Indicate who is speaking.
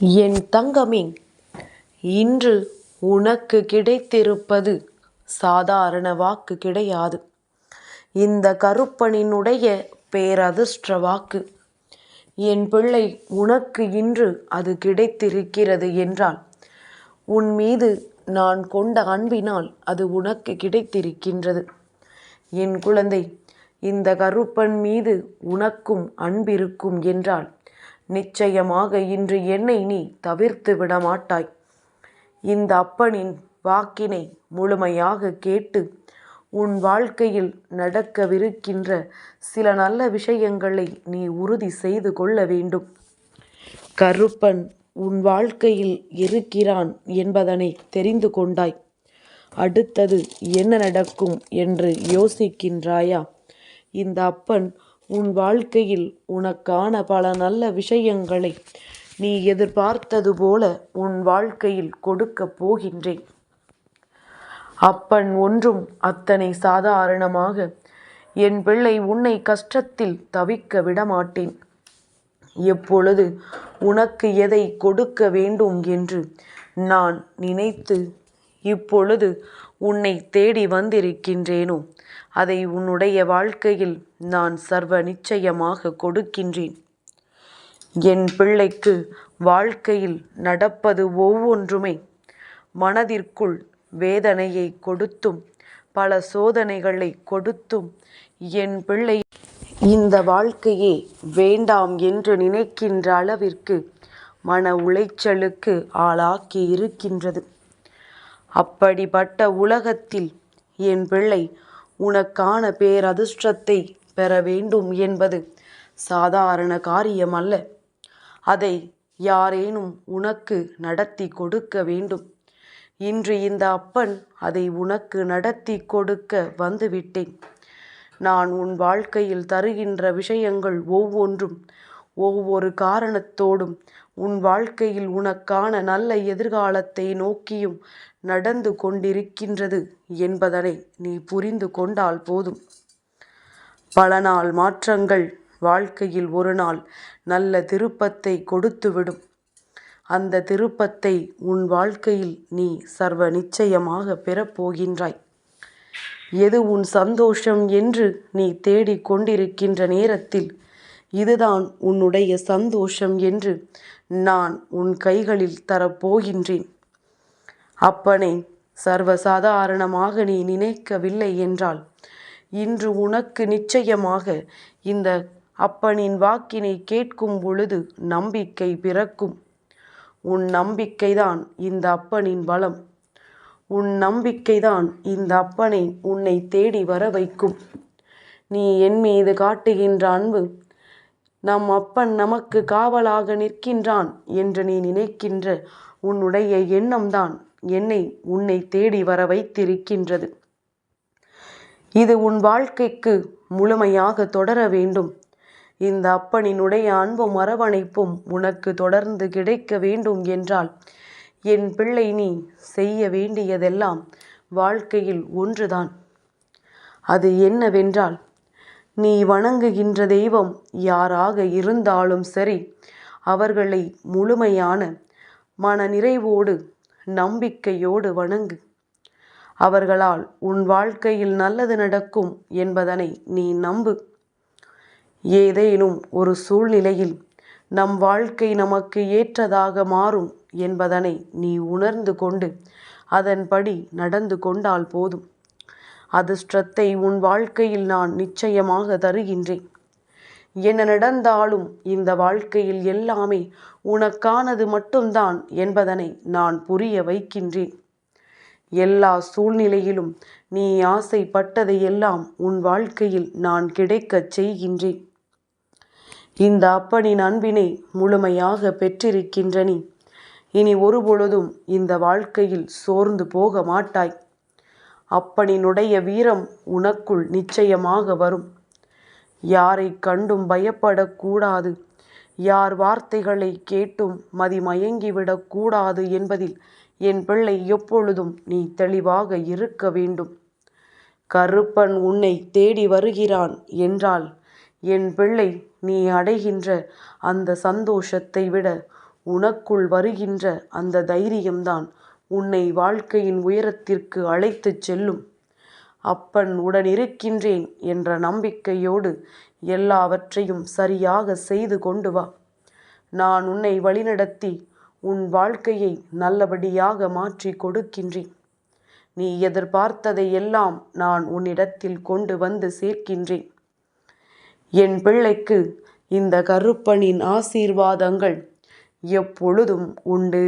Speaker 1: என் தங்கமே இன்று உனக்கு கிடைத்திருப்பது சாதாரண வாக்கு கிடையாது. இந்த கருப்பனினுடைய பேரதிர்ஷ்ட வாக்கு என் பிள்ளை உனக்கு இன்று அது கிடைத்திருக்கிறது என்றால் உன் மீது நான் கொண்ட அன்பினால் அது உனக்கு கிடைத்திருக்கின்றது. என் குழந்தை இந்த கருப்பன் மீது உனக்கும் அன்பிருக்கும் என்றால் நிச்சயமாக இன்று என்னை நீ தவிர்த்து விட மாட்டாய் இந்த அப்பனின் வாக்கினை முழுமையாக கேட்டு உன் வாழ்க்கையில் நடக்கவிருக்கின்ற சில நல்ல விஷயங்களை நீ உறுதி செய்து கொள்ள வேண்டும். கருப்பன் உன் வாழ்க்கையில் இருக்கிறான் என்பதனை தெரிந்து கொண்டாய். அடுத்தது என்ன நடக்கும் என்று யோசிக்கின்றாயா? இந்த அப்பன் உன் வாழ்க்கையில் உனக்கான பல நல்ல விஷயங்களை நீ எதிர்பார்த்தது போல உன் வாழ்க்கையில் கொடுக்கப் போகின்றேன். அப்பன் ஒன்றும் அத்தனை சாதாரணமாக என் பிள்ளை உன்னை கஷ்டத்தில் தவிக்க விடமாட்டேன். எப்பொழுது உனக்கு எதை கொடுக்க வேண்டும் என்று நான் நினைத்து இப்பொழுது உன்னை தேடி வந்திருக்கின்றேனோ? அதை உன்னுடைய வாழ்க்கையில் நான் சர்வ நிச்சயமாக கொடுக்கின்றேன். என் பிள்ளைக்கு வாழ்க்கையில் நடப்பது ஒவ்வொன்றுமே மனதிற்குள் வேதனையை கொடுத்தும் பல சோதனைகளை கொடுத்தும் என் பிள்ளை இந்த வாழ்க்கையே வேண்டாம் என்று நினைக்கின்ற அளவிற்கு மன உளைச்சலுக்கு ஆளாக்கி இருக்கின்றது. அப்படிப்பட்ட உலகத்தில் என் பிள்ளை உனக்கான பேரதிர்ஷ்டத்தை பெற வேண்டும் என்பது சாதாரண காரியம் அல்ல அதை யாரேனும் உனக்கு நடத்தி கொடுக்க வேண்டும். இன்று இந்த அப்பன் அதை உனக்கு நடத்தி கொடுக்க வந்துவிட்டேன். நான் உன் வாழ்க்கையில் தருகின்ற விஷயங்கள் ஒவ்வொன்றும் ஒவ்வொரு காரணத்தோடும் உன் வாழ்க்கையில் உனக்கான நல்ல எதிர்காலத்தை நோக்கியும் நடந்து கொண்டிருக்கின்றது என்பதனை நீ புரிந்து கொண்டால் போதும். பல நாள் மாற்றங்கள் வாழ்க்கையில் ஒரு நாள் நல்ல திருப்பத்தை கொடுத்துவிடும். அந்த திருப்பத்தை உன் வாழ்க்கையில் நீ சர்வ நிச்சயமாக பெறப்போகின்றாய் எது உன் சந்தோஷம் என்று நீ தேடிக் கொண்டிருக்கின்ற நேரத்தில் இதுதான் உன்னுடைய சந்தோஷம் என்று நான் உன் கைகளில் தரப்போகின்றேன். அப்பனை சர்வசாதாரணமாக நீ நினைக்கவில்லை என்றால் இன்று உனக்கு நிச்சயமாக இந்த அப்பனின் வாக்கினை கேட்கும் பொழுது நம்பிக்கை பிறக்கும். உன் நம்பிக்கைதான் இந்த அப்பனின் பலம் உன் நம்பிக்கைதான் இந்த அப்பனை உன்னை தேடி வர வைக்கும் நீ என் மீது காட்டுகின்ற அன்பு நம் அப்பன் நமக்கு காவலாக நிற்கின்றான் என்று நீ நினைக்கின்ற உன்னுடைய எண்ணம்தான் என்னை உன்னை தேடி வர வைத்திருக்கின்றது. இது உன் வாழ்க்கைக்கு முழுமையாக தொடர வேண்டும். இந்த அப்பனினுடைய அன்பும் அரவணைப்பும் உனக்கு தொடர்ந்து கிடைக்க வேண்டும் என்றால் என் பிள்ளை நீ செய்ய வேண்டியதெல்லாம் வாழ்க்கையில் ஒன்றுதான். அது என்னவென்றால் நீ வணங்குகின்ற தெய்வம் யாராக இருந்தாலும் சரி அவர்களை முழுமையான மன நிறைவோடு நம்பிக்கையோடு வணங்கு. அவர்களால் உன் வாழ்க்கையில் நல்லது நடக்கும் என்பதனை நீ நம்பு. ஏதேனும் ஒரு சூழ்நிலையில் நம் வாழ்க்கை நமக்கு ஏற்றதாக மாறும் என்பதனை நீ உணர்ந்து கொண்டு அதன்படி நடந்து கொண்டால் போதும். அதிர்ஷ்டத்தை உன் வாழ்க்கையில் நான் நிச்சயமாக தருகின்றேன். என்ன நடந்தாலும் இந்த வாழ்க்கையில் எல்லாமே உனக்கானது மட்டும்தான் என்பதனை நான் புரிய வைக்கின்றேன். எல்லா சூழ்நிலையிலும் நீ ஆசைப்பட்டதை எல்லாம் உன் வாழ்க்கையில் நான் கிடைக்கச் செய்கின்றேன். இந்த அப்பனின் அன்பினை முழுமையாக பெற்றிருக்கின்ற நீ இனி ஒருபொழுதும் இந்த வாழ்க்கையில் சோர்ந்து போக மாட்டாய். அப்பனினுடைய வீரம் உனக்குள் நிச்சயமாக வரும். யாரை கண்டும் பயப்படக்கூடாது. யார் வார்த்தைகளை கேட்டும் மதிமயங்கிவிடக்கூடாது என்பதில் என் பிள்ளை எப்பொழுதும் நீ தெளிவாக இருக்க வேண்டும். கருப்பன் உன்னை தேடி வருகிறான் என்றால் என் பிள்ளை நீ அடைகின்ற அந்த சந்தோஷத்தை விட உனக்குள் வருகின்ற அந்த தைரியம்தான் உன்னை வாழ்க்கையின் உயரத்திற்கு அழைத்துச் செல்லும். அப்பன் உடனிருக்கின்றேன் என்ற நம்பிக்கையோடு எல்லாவற்றையும் சரியாக செய்து கொண்டு வா. நான் உன்னை வழிநடத்தி உன் வாழ்க்கையை நல்லபடியாக மாற்றி கொடுக்கின்றேன். நீ எதிர்பார்த்ததை எல்லாம் நான் உன்னிடத்தில் கொண்டு வந்து சேர்க்கின்றேன். என் பிள்ளைக்கு இந்த கருப்பனின் ஆசீர்வாதங்கள் எப்பொழுதும் உண்டு.